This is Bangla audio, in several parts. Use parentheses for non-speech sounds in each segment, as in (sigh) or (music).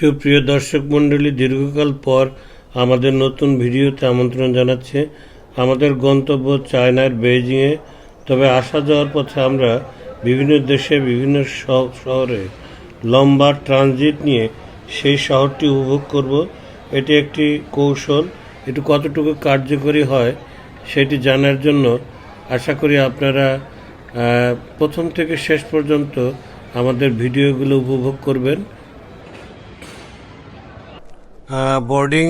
সুপ্রিয় দর্শক মণ্ডলী, দীর্ঘকাল পর আমাদের নতুন ভিডিওতে আমন্ত্রণ জানাচ্ছে আমাদের গন্তব্য চায়নার বেইজিংয়ে। তবে আসা যাওয়ার পথে আমরা বিভিন্ন দেশে, বিভিন্ন শহরে লম্বা ট্রানজিট নিয়ে সেই শহরটি উপভোগ করব। এটি একটি কৌশল। এটি কতটুকু কার্যকরী হয় সেটি জানার জন্য আশা করি আপনারা প্রথম থেকে শেষ পর্যন্ত আমাদের ভিডিওগুলো উপভোগ করবেন। বোর্ডিং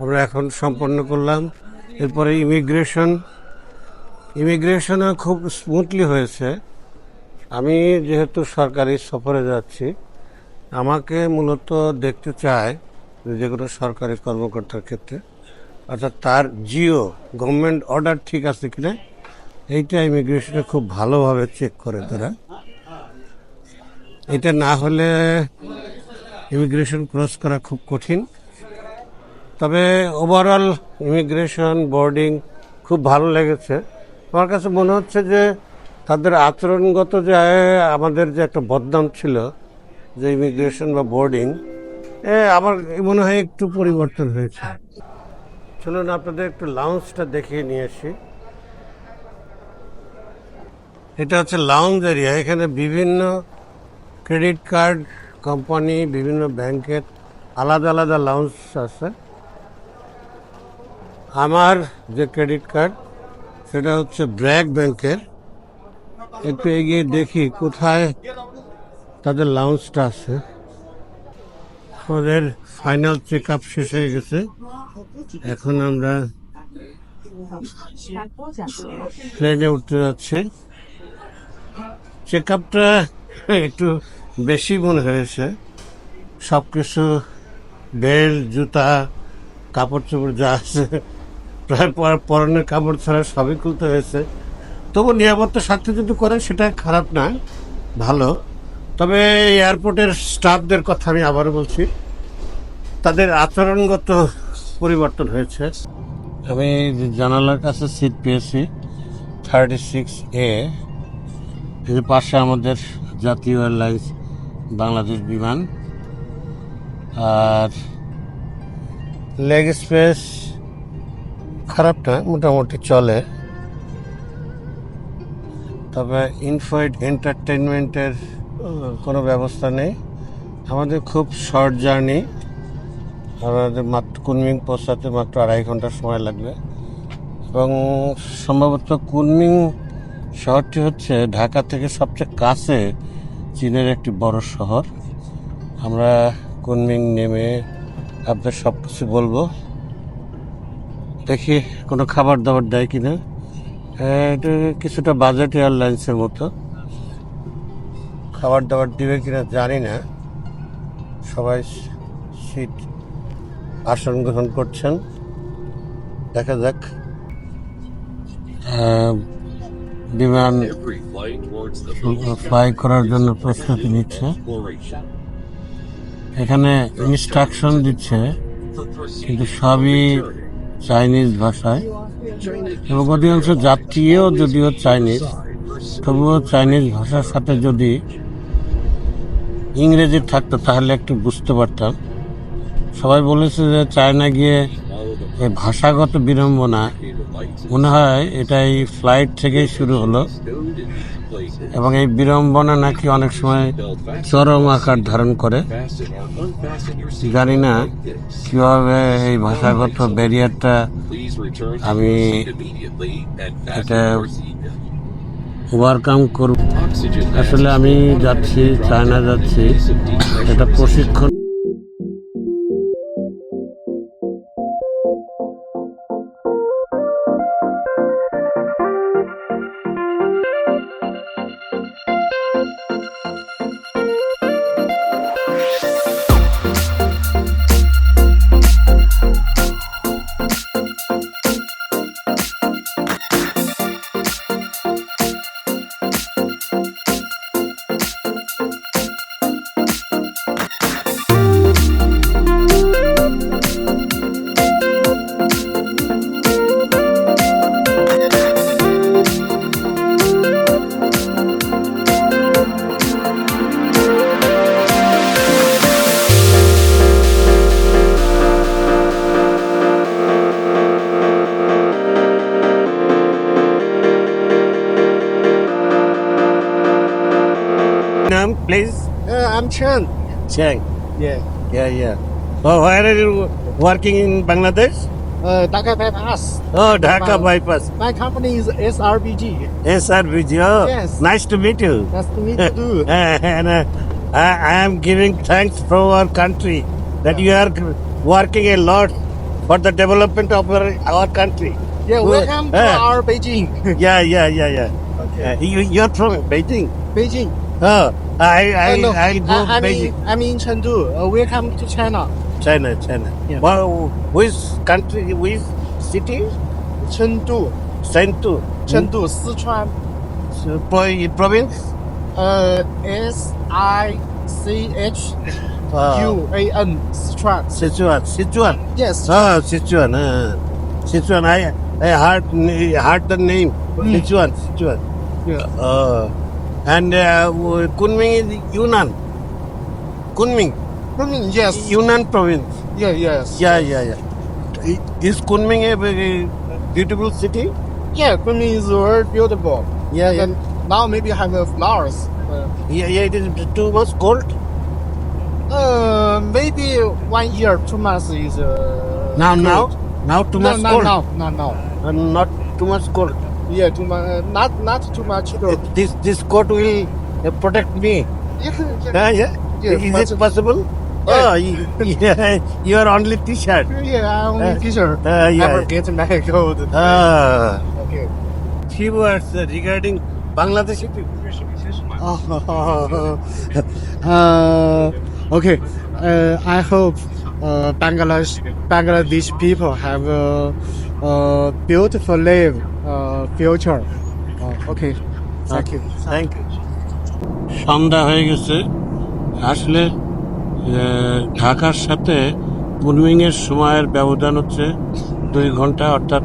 আমরা এখন সম্পন্ন করলাম। এরপরে ইমিগ্রেশন ইমিগ্রেশনও খুব স্মুথলি হয়েছে। আমি যেহেতু সরকারি সফরে যাচ্ছি, আমাকে মূলত দেখতে চায় যে কোনো সরকারি কর্মকর্তার ক্ষেত্রে। অর্থাৎ তার জিও গভর্নমেন্ট অর্ডার ঠিক আছে কিনা, এইটা ইমিগ্রেশনে খুব ভালোভাবে চেক করে তারা। এটা না হলে ইমিগ্রেশন ক্রস করা খুব কঠিন। তবে ওভারঅল ইমিগ্রেশন বোর্ডিং খুব ভালো লেগেছে। আমার কাছে মনে হচ্ছে যে তাদের আচরণগত যে আমাদের যে একটা বদনাম ছিল, যে ইমিগ্রেশন বা বোর্ডিং এ, আমার মনে হয় একটু পরিবর্তন হয়েছে। চলুন আপনাদের একটু লাউঞ্জটা দেখিয়ে নিয়ে আসি। এটা হচ্ছে লাউঞ্জ এরিয়া এখানে বিভিন্ন ক্রেডিট কার্ড কোম্পানি, বিভিন্ন ব্যাংকের আলাদা আলাদা লাউঞ্জ আছে। আমার যে ক্রেডিট কার্ড সেটা হচ্ছে ব্র্যাক ব্যাংকের। একটু এগিয়ে দেখি কোথায় তাদের লাউঞ্জটা আছে। আমাদের ফাইনাল চেক আপ শেষ হয়ে গেছে। এখন আমরা প্লেনে উঠতে যাচ্ছি। চেক আপটা একটু বেশি মনে হয়েছে। সব কিছু, বেল্ট, জুতা, কাপড় চোপড় যা আছে, প্রায় পরনের কাপড় ছাড়া সবই খুলতে হয়েছে। তবু নিরাপত্তা স্বার্থে যদি করে সেটা খারাপ না, ভালো। তবে এয়ারপোর্টের স্টাফদের কথা আমি আবারও বলছি। তাদের আচরণগত পরিবর্তন হয়েছে। আমি জানালার কাছে সিট পেয়েছি, থার্টি সিক্স এ। পাশে আমাদের জাতীয় এয়ারলাইন্স। বাংলাদেশ বিমান। আর লেগ স্পেস খারাপ না মোটামুটি চলে। তবে ইনফাইট এন্টারটেনমেন্টের কোনো ব্যবস্থা নেই। আমাদের খুব শর্ট জার্নি আমাদের মাত্র কুনমিং পৌঁছাতে মাত্র আড়াই ঘণ্টা সময় লাগবে। এবং সম্ভবত কুনমিং শহরটি হচ্ছে ঢাকা থেকে সবচেয়ে কাছে চীনের একটি বড় শহর। আমরা কুনমিং নেমে আপনার সব কিছু বলব। দেখি কোনো খাবার দাবার দেয় কিনা। হ্যাঁ, এটা কিছুটা বাজেট এয়ারলাইন্সের মতো। খাবার দাবার দিবে কিনা জানি না। সবাই সিট আসন গ্রহণ করছেন। দেখা যাক। বিমান ফ্লাই করার জন্য প্রস্তুতি নিচ্ছে। এখানে ইনস্ট্রাকশন দিচ্ছে কিন্তু সবই চাইনিজ ভাষায়। এবং অধিকাংশ যাত্রীও যদিও চাইনিজ তবুও চাইনিজ ভাষার সাথে যদি ইংরেজি থাকতো তাহলে একটু বুঝতে পারতাম। সবাই বলেছে যে চায়না গিয়ে ভাষাগত বিড়ম্বনা মনে হয় এটা এই ফ্লাইট থেকেই শুরু হলো। এবং এই বিড়ম্বনা নাকি অনেক সময় চরম আকার ধারণ করে। জানি না কীভাবে এই ভাষাগত ব্যারিয়ারটা আমি এটা ওভারকাম করব। আসলে আমি যাচ্ছি, চায়না যাচ্ছি। এটা প্রশিক্ষণ I'm. Chang. Yeah. Yeah, yeah. Oh, where are you working in Bangladesh? Uh, Dhaka bypass. Oh, Dhaka Wow. bypass. My company is SRBG. SRBG. Oh, Yes. nice to meet you. Nice to meet you too. (laughs) and uh, I, I am giving thanks for our country that you are working a lot for the development of our, our country. Yeah, welcome to eh. our Beijing. (laughs) Yeah, yeah, yeah, yeah. Okay. Uh, you, you're from Beijing. Beijing. Oh, I, I, no, I'll go I, I'm, Beijing. in, I'm in Chengdu. Uh, welcome to China. China, China. Yeah. Well, which country, which city? Chengdu. Chengdu. Chengdu, Sichuan. So, pro- province? Uh, S I C H Uh, (laughs) U A N. Sichuan. Sichuan, Sichuan. Yes. Oh, Sichuan. Uh, Sichuan. I, I heard, heard the name. Hmm. Sichuan, Sichuan. Yeah. Uh, and uh, Kunming is Yunnan. Kunming, Mm, Yes. Yunnan province. Yeah. Yes. Yeah, yeah, yeah. Is Kunming a very beautiful city? Yeah. Kunming is very beautiful. Yeah, yeah. And now maybe have uh, flowers. Uh, Yeah, yeah, it is too much cold. uh, maybe one year, two months is. Uh, Now, good. now, now too No, much no, cold. no, no, no. And not too much cold. Yeah, too much. Uh, not, not too much. Good. This this coat will uh, protect me. (laughs) Yeah, yeah. Yeah, yeah. Yeah, is much- it possible? Yeah. Oh, you, yeah, (laughs) you are only T-shirt. Yeah, I only Uh, teacher. uh, yeah. Never get my gold. Ah, okay. few words uh, regarding Bangladeshi people. (laughs) uh, okay. Uh, I hope uh, Bangladesh Bangladesh people have a, a beautiful live Uh, okay. Thank you. Thank you সন্ধ্যা হয়ে গেছে। আসলে ঢাকার সাথে কুনমিংয়ের সময়ের ব্যবধান হচ্ছে দুই ঘণ্টা অর্থাৎ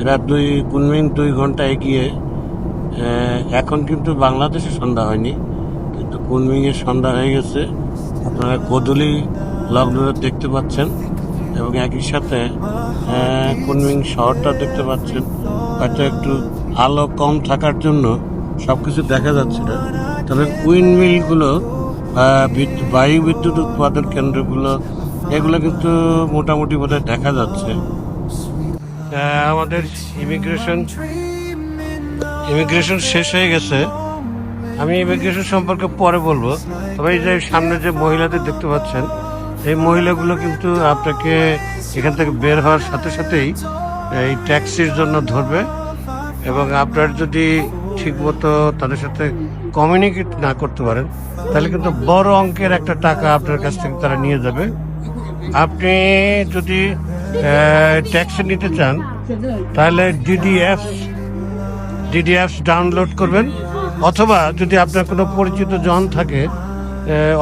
এরা দুই কুনমিং দুই ঘণ্টা এগিয়ে এখন কিন্তু বাংলাদেশে সন্ধ্যা হয়নি। কিন্তু কুনমিংয়ের সন্ধ্যা হয়ে গেছে। আপনারা গোধূলি লগ্ন দেখতে পাচ্ছেন এবং একই সাথে কুনমিং শহরটা দেখতে পাচ্ছেন। হয়তো একটু আলো কম থাকার জন্য সব কিছু দেখা যাচ্ছে না। তবে উইন্ডমিলগুলো বায়ু বিদ্যুৎ উৎপাদন কেন্দ্রগুলো, এগুলো কিন্তু মোটামুটি বোধহয় দেখা যাচ্ছে। আমাদের ইমিগ্রেশন ইমিগ্রেশন শেষ হয়ে গেছে। আমি ইমিগ্রেশন সম্পর্কে পরে বলব। তবে এই যে সামনে যে মহিলাদের দেখতে পাচ্ছেন, এই মহিলাগুলো কিন্তু আপনাকে এখান থেকে বের হওয়ার সাথে সাথেই এই ট্যাক্সির জন্য ধরবে এবং আপনার যদি ঠিকমতো তাদের সাথে কমিউনিকেট না করতে পারেন, তাহলে কিন্তু বড় অঙ্কের একটা টাকা আপনার কাছ থেকে তারা নিয়ে যাবে। আপনি যদি ট্যাক্সি নিতে চান, তাহলে ডিডিএফ ডিডিএফ ডাউনলোড করবেন। অথবা যদি আপনার কোনো পরিচিত জন থাকে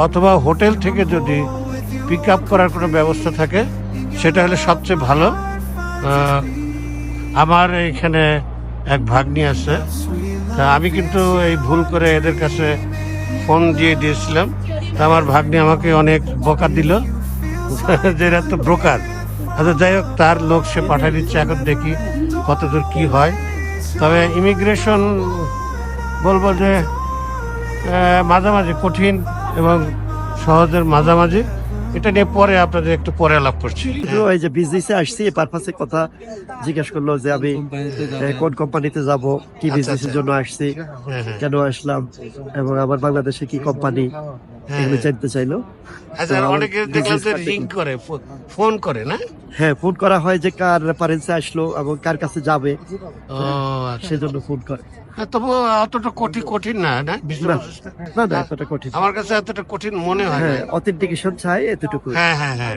অথবা হোটেল থেকে যদি পিক আপ করার কোনো ব্যবস্থা থাকে সেটা হলে সবচেয়ে ভালো। আমার এখানে এক ভাগ্নি আছে। তা আমি কিন্তু এই ভুল করে এদের কাছে ফোন দিয়ে দিয়েছিলাম। তা আমার ভাগ্নি আমাকে অনেক বকা দিল। যে এরা তো ব্রোকার। আচ্ছা যাই হোক, তার লোক সে পাঠিয়ে দিচ্ছে। এখন দেখি কতদূর কি হয়। তবে ইমিগ্রেশন বলব যে মাঝামাঝি, কঠিন এবং সহজের মাঝামাঝি। এটা নিয়ে পরে আপনাদের একটু পরে আলাপ করছি। তো এই যে বিজনেসে আসছি এই পারপাসে কথা জিজ্ঞেস করল যে আমি কোন কোম্পানিতে যাব কি বিজনেসের জন্য আসছি হ্যাঁ, হ্যাঁ। কেন আসলাম এবং আমার বাংলাদেশে কি কোম্পানি এগুলো জানতে চাইলো। আচ্ছা অনেকে দেখলাম যে রিং করে ফোন করে না? হ্যাঁ ফোন করা হয় যে কার রেফারেন্সে আসলো এবং কার কাছে যাবে। আচ্ছা। সেজন্য ফোন করে। হ্যাঁ, তবু অতটা কঠিন কঠিন না না? না না এতটা কঠিন। আমার কাছে এতটা কঠিন মনে হয় হ্যাঁ অথেন্টিকেশন চাই এতটুকু হ্যাঁ হ্যাঁ হ্যাঁ।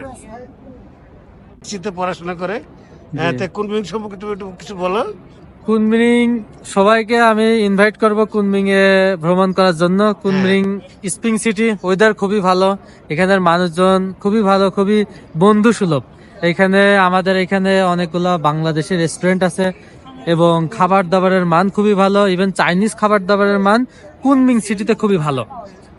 পড়াশোনা করে। হ্যাঁ তা কোন বিভাগ সম্পর্কে তুমি একটু কিছু বলো? কুনমিং, সবাইকে আমি ইনভাইট করব কুনমিং এ ভ্রমণ করার জন্য। কুনমিং স্প্রিং সিটি ওয়েদার খুবই ভালো। এখানের মানুষজন খুবই ভালো, খুবই বন্ধু সুলভ এখানে, আমাদের এখানে অনেকগুলো বাংলাদেশের রেস্টুরেন্ট আছে এবং খাবার দাবারের মান খুবই ভালো ইভেন চাইনিজ খাবার দাবারের মান কুনমিং সিটিতে খুবই ভালো।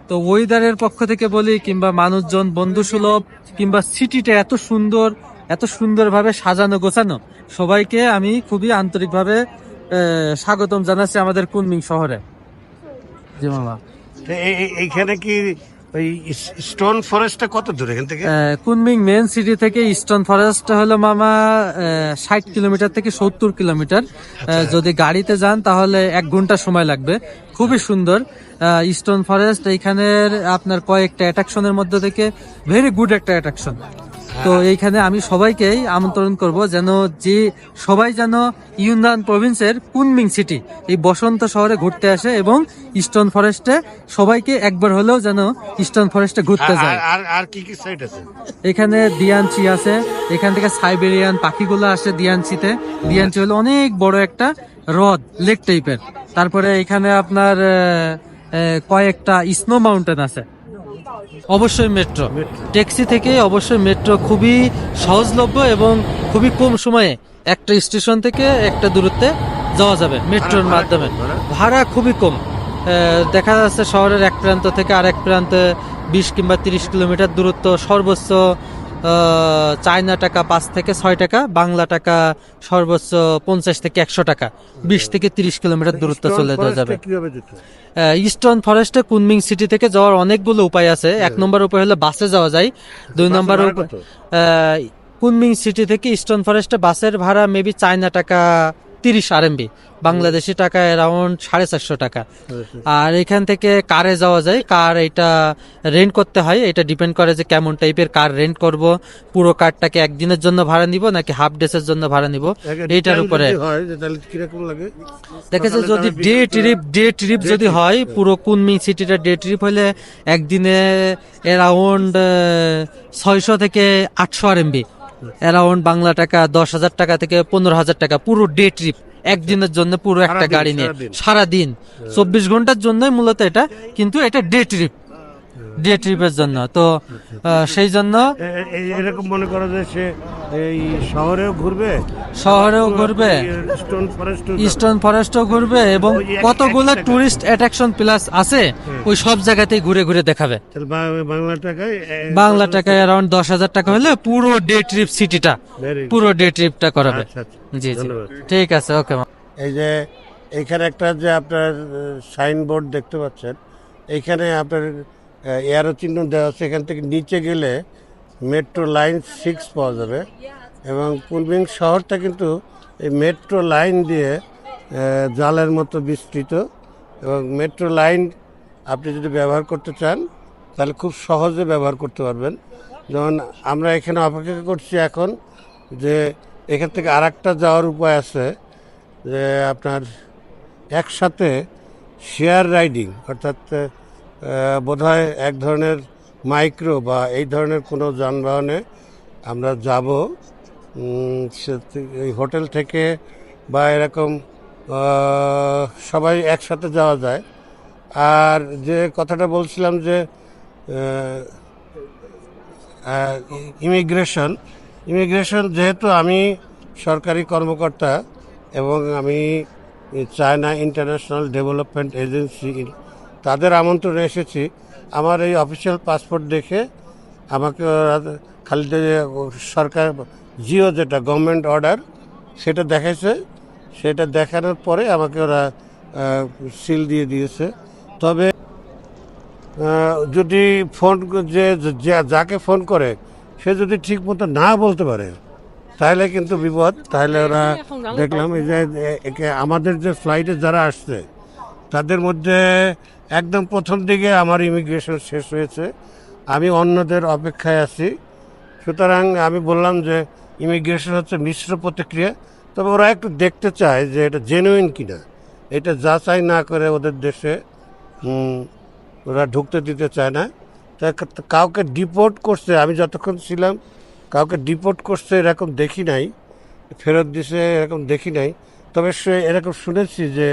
তো ওয়েদারের পক্ষ থেকে বলি, কিংবা মানুষজন বন্ধু সুলভ কিংবা সিটিটা এত সুন্দর এত সুন্দরভাবে সাজানো গোছানো। সবাইকে আমি খুবই আন্তরিকভাবে স্বাগতম জানাচ্ছি আমাদের কুনমিং শহরে। জি মামা। এইখানে কি ওই স্টোন ফরেস্টটা কত দূর এখান থেকে? কুনমিং মেন সিটি থেকে ফরেস্ট হলো মামা ষাট কিলোমিটার থেকে সত্তর কিলোমিটার। যদি গাড়িতে যান তাহলে এক ঘণ্টা সময় লাগবে। খুবই সুন্দর। ইস্টার্ন ফরেস্ট এইখানের আপনার কয়েকটা অ্যাট্রাকশনের মধ্যে থেকে ভেরি গুড একটা অ্যাট্রাকশন তো এইখানে আমি সবাইকেই আমন্ত্রণ করব যেন যে সবাই যেন ইউনান প্রভিন্সের কুনমিং সিটি এই বসন্ত শহরে ঘুরতে আসে এবং ইস্টার্ন ফরেস্টে সবাইকে একবার হলেও যেন ইস্টার্ন ফরেস্টে ঘুরতে যায়। আর- আর কি কি সাইট আছে? এখানে দিয়ানচি আছে এখান থেকে সাইবেরিয়ান পাখিগুলো আসে দিয়ানচিতে। দিয়ানচি হলো অনেক বড় একটা হ্রদ লেক টাইপের। তারপরে এখানে আপনার কয়েকটা স্নো মাউন্টেন আছে। অবশ্যই মেট্রো ট্যাক্সি থেকে অবশ্যই মেট্রো খুবই সহজলভ্য এবং খুবই কম সময়ে একটা স্টেশন থেকে একটা দূরত্বে যাওয়া যাবে মেট্রোর মাধ্যমে। ভাড়া? খুবই কম। দেখা যাচ্ছে শহরের এক প্রান্ত থেকে আরেক প্রান্তে বিশ কিংবা তিরিশ কিলোমিটার দূরত্ব সর্বোচ্চ চায়না টাকা পাঁচ থেকে ছয় টাকা বাংলা টাকা সর্বোচ্চ পঞ্চাশ থেকে একশো টাকা। বিশ থেকে তিরিশ কিলোমিটার দূরত্ব চলে যাবে। হয়? ইস্টার্ন ফরেস্টে কুনমিং সিটি থেকে যাওয়ার অনেকগুলো উপায় আছে। এক নম্বর উপায় হলো বাসে যাওয়া যায়। দুই নম্বর কুনমিং সিটি থেকে ইস্টার্ন ফরেস্টে বাসের ভাড়া মেবি চায়না টাকা তিরিশ আরএমবি। বাংলাদেশি টাকা অ্যারাউন্ড সাড়ে চারশো টাকা। আর এখান থেকে কারে যাওয়া যায় কার এটা রেন্ট করতে হয় এটা ডিপেন্ড করে যে কেমন টাইপের কার রেন্ট করব পুরো কারটাকে একদিনের জন্য ভাড়া নিব নাকি হাফ ডেসের জন্য ভাড়া নিব এইটার উপরে। হয় দেখেছে যদি ডে ট্রিপ ডে ট্রিপ যদি হয় পুরো কুনমিং সিটিটা ডে ট্রিপ হলে একদিনে অ্যারাউন্ড ছয়শো থেকে আটশো আর এমবি অ্যারাউন্ড বাংলা টাকা দশ হাজার টাকা থেকে পনেরো হাজার টাকা পুরো ডে ট্রিপ একদিনের জন্য পুরো একটা গাড়ি নিয়ে সারাদিন। সারা দিন চব্বিশ ঘণ্টার জন্যই মূলত এটা কিন্তু এটা ডে ট্রিপ ডে ট্রিপের জন্য। তো সেই জন্য এরকম মনে করো যে সে এই শহরেও ঘুরবে? শহরেও ঘুরবে। স্টোন ফরেস্ট ইস্টার্ন ফরেস্টও ঘুরবে। এবং কতগুলো টুরিস্ট অ্যাট্রাকশন প্লাস আছে ওই সব জায়গাতেই ঘুরে ঘুরে দেখাবে। বাংলা টাকায় বাংলা টাকায় অ্যারাউন্ড দশ হাজার টাকা হলে পুরো ডে ট্রিপ সিটিটা পুরো ডে ট্রিপটা করাবে। আচ্ছা, আচ্ছা। জি জি। ঠিক আছে ওকে এই যে এখানে একটা যে আপনার সাইনবোর্ড দেখতে পাচ্ছেন এইখানে আপনার এয়ারো চিহ্ন দেওয়া আছে, এখান থেকে নিচে গেলে মেট্রো লাইন সিক্স পাওয়া যাবে। এবং কুলবিং শহরটা কিন্তু এই মেট্রো লাইন দিয়ে জালের মতো বিস্তৃত। এবং মেট্রো লাইন আপনি যদি ব্যবহার করতে চান, তাহলে খুব সহজে ব্যবহার করতে পারবেন। যেমন আমরা এখানে অপেক্ষা করছি এখন যে এখান থেকে আর যাওয়ার উপায় আছে, যে আপনার একসাথে শেয়ার রাইডিং অর্থাৎ বোধ হয় এক ধরনের মাইক্রো বা এই ধরনের কোনো যানবাহনে আমরা যাব। এই হোটেল থেকে বা এরকম সবাই একসাথে যাওয়া যায়। আর যে কথাটা বলছিলাম যে ইমিগ্রেশন ইমিগ্রেশন যেহেতু আমি সরকারি কর্মকর্তা এবং আমি চায়না ইন্টারন্যাশনাল ডেভেলপমেন্ট এজেন্সি তাদের আমন্ত্রণে এসেছি। আমার এই অফিসিয়াল পাসপোর্ট দেখে আমাকে ওরা খালি যে সরকার জিও যেটা গভর্নমেন্ট অর্ডার সেটা দেখাইছে। সেটা দেখানোর পরে আমাকে ওরা সিল দিয়ে দিয়েছে। তবে যদি ফোন যে যাকে ফোন করে সে যদি ঠিক মতো না বলতে পারে, তাহলে কিন্তু বিপদ। তাহলে ওরা দেখলাম এই যে আমাদের যে ফ্লাইটে যারা আসছে, তাদের মধ্যে একদম প্রথম দিকে আমার ইমিগ্রেশন শেষ হয়েছে। আমি অন্যদের অপেক্ষায় আছি। সুতরাং আমি বললাম যে ইমিগ্রেশন হচ্ছে মিশ্র প্রতিক্রিয়া। তবে ওরা একটু দেখতে চায় যে এটা জেনুইন কিনা। এটা যাচাই না করে ওদের দেশে ওরা ঢুকতে দিতে চায় না। তা কাউকে ডিপোর্ট করছে, আমি যতক্ষণ ছিলাম, কাউকে ডিপোর্ট করছে এরকম দেখি নাই। ফেরত দিছে এরকম দেখি নাই। তবে সে এরকম শুনেছি যে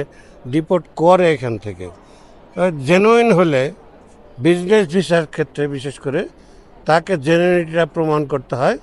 ডিপোর্ট করে এখান থেকে। জেনুইন হলে বিজনেস ভিসার ক্ষেত্রে বিশেষ করে তাকে জেনুইনিটিটা প্রমাণ করতে হয়।